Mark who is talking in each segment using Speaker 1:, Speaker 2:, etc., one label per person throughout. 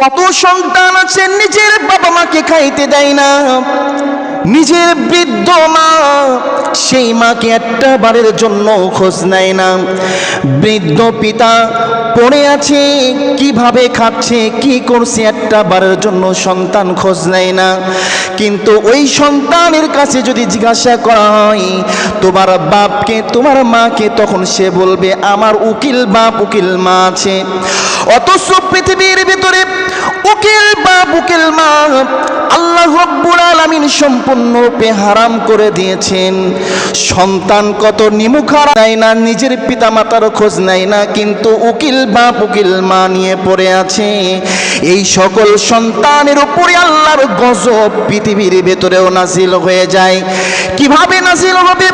Speaker 1: কত সন্তান আছে নিজের বাবা মাকে খাইতে দেয় না। নিজের বৃদ্ধ মা সেই মাকে একটা বারের জন্য খোঁজ নেয় না। বৃদ্ধ পিতা পড়ে আছে, কীভাবে খাচ্ছে, কি করছে একটা বারের জন্য সন্তান খোঁজ নেয় না। কিন্তু ওই সন্তানের কাছে যদি জিজ্ঞাসা করা হয়, তোমার বাপকে, তোমার মাকে? তখন সে বলবে, আমার উকিল বাপ, উকিল মা আছে। অথচ পৃথিবীর ভিতরে উকিল বাপ উকিল মা আল্লাহ রব্বুল আলামিন সম্পূর্ণরূপে হারাম করে দিয়েছেন। সন্তান কত নিমুখার নেয় না, নিজের পিতা মাতার খোঁজ নেয় না, কিন্তু উকিল বা উকিল মা নিয়ে পড়ে আছে। এই সকল সন্তানের উপরে আল্লাহর গজব পৃথিবীর ভেতরেও নাজিল হয়ে যায়। কীভাবে নাজিল হবে?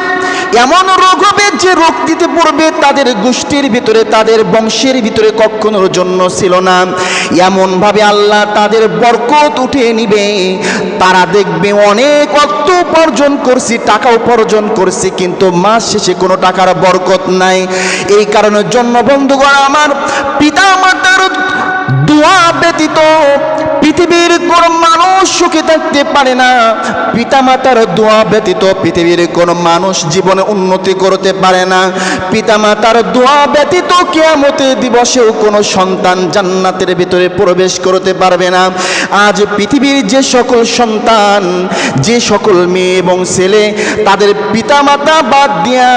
Speaker 1: এমন রোগ হবে যে রোগ দিতে পড়বে, তাদের গোষ্ঠীর ভিতরে, তাদের বংশের ভিতরে কখনোর জন্য ছিল না। এমনভাবে আল্লাহ তাদের বরকত উঠে নিবে। তারা দেখবে অনেক অর্থ উপার্জন করছি, টাকা উপার্জন করছি, কিন্তু মাস শেষে কোনো টাকার বরকত নাই। এই কারণের জন্য বন্ধুগণ, আমার পিতা মাতার দোয়া ব্যতীত পৃথিবীর কোন মানুষ সুখে থাকতে পারে না। পিতামাতার দোয়া ব্যতীত পৃথিবীর কোন মানুষ জীবনে উন্নতি করতে পারে না। পিতামাতার দোয়া ব্যতীত কেয়ামতের দিবসেও কোনো সন্তান জান্নাতের ভিতরে প্রবেশ করতে পারবে না। আজ পৃথিবীর যে সকল সন্তান, যে সকল মেয়ে এবং ছেলে, তাদের পিতামাতা বাদ দিয়া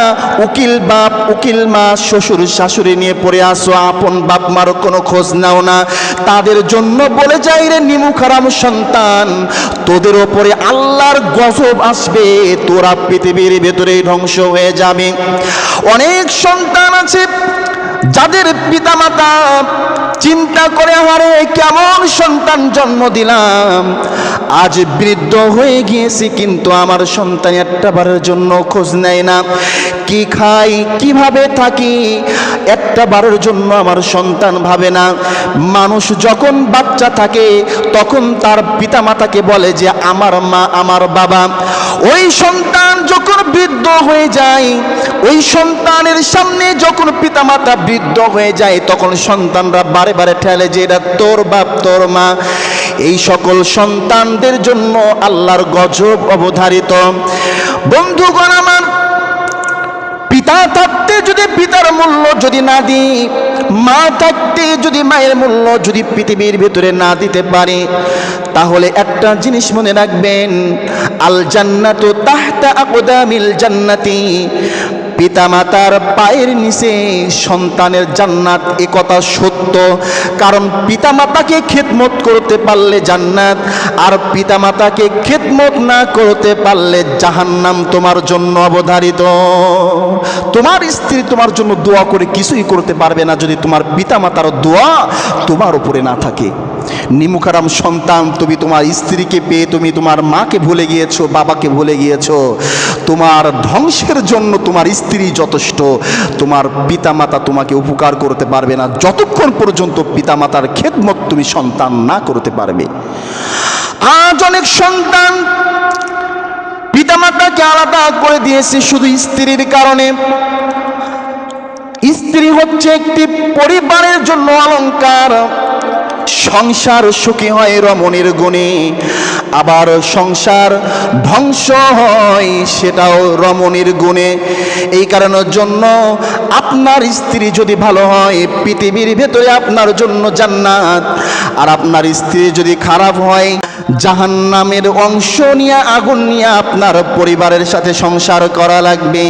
Speaker 1: উকিল বাপ, উকিল মা, শ্বশুর শাশুড়ি নিয়ে পড়ে আসো, আপন বাপ মার কোনো খোঁজ নাও না। তাদের জন্য বলে যাই রে নিমুখারাম সন্তান। তোদের ওপরে আল্লাহর গজব আসবে, তোরা পৃথিবীর ভেতরে ধ্বংস হয়ে যাবে। অনেক সন্তান আছে, যাদের পিতামাতা চিন্তা করে হারে, কেমন সন্তান জন্ম দিলাম। আজ বৃদ্ধ হয়ে গিয়েছি, কিন্তু আমার সন্তান একটা বারের জন্য খোঁজ নেয় না। কি খাই, কীভাবে থাকি, একটা বারের জন্য আমার সন্তান ভাবে না। মানুষ যখন বাচ্চা থাকে, তখন তার পিতা মাতাকে বলে যে, আমার মা, আমার বাবা। ওই সন্তান যখন বৃদ্ধ হয়ে যায়, ওই সন্তানের সামনে যখন পিতামাতা বৃদ্ধ হয়ে যায়, তখন সন্তানরা বারে বারে ঠেলে যে, এটা তোর বাপ, তোর মা। এই সকল সন্তানদের জন্য আল্লাহর গজব অবধারিত। বন্ধুগণ পিতা থাকতে যদি পিতার মূল্য যদি না দিই মা থাকতে যদি মায়ের মূল্য যদি পৃথিবীর ভিতরে না দিতে পারে, তাহলে একটা জিনিস মনে রাখবেন আল জান্নাত তাহতা আকদামিল জান্নাতি পিতামাতার পায়ের নিচে সন্তানের জান্নাত এ কথা সত্য। কারণ পিতামাতাকে খেদমত করতে পারলে জান্নাত, আর পিতামাতাকে খেদমত না করতে পারলে জাহান্নাম তোমার জন্য অবধারিত। তোমার স্ত্রী তোমার জন্য দোয়া করে কিছুই করতে পারবে না যদি তোমার পিতামাতার দোয়া তোমার উপরে না থাকে। নিমুখারাম সন্তান, তুমি তোমার স্ত্রীকে পেয়ে তুমি তোমার মাকে ভুলে গিয়েছো, বাবাকে ভুলে গিয়েছো। তোমার ধ্বংসের জন্য তোমার স্ত্রী যথেষ্ট, তোমার পিতামাতা তোমাকে উপকার করতে পারবে না। যতক্ষণ পর্যন্ত পিতামাতার খেদমত তুমি সন্তান না করতে পারবে। আজ অনেক সন্তান পিতামাতাকে আলাদা করে দিয়েছে শুধু স্ত্রীর কারণে। স্ত্রী হচ্ছে একটি পরিবারের জন্য অলংকার। সংসার সুখী হয় রমণীর গুণে। আবার সংসার ধ্বংস হয় সেটাও রমণীর গুণে। এই কারণের জন্য আপনার স্ত্রী যদি ভালো হয়, পৃথিবীর ভেতরে আপনার জন্য জান্নাত। আর আপনার স্ত্রী যদি খারাপ হয়, জাহান্নামের অংশ নিয়ে, আগুন নিয়ে আপনার পরিবারের সাথে সংসার করা লাগবে।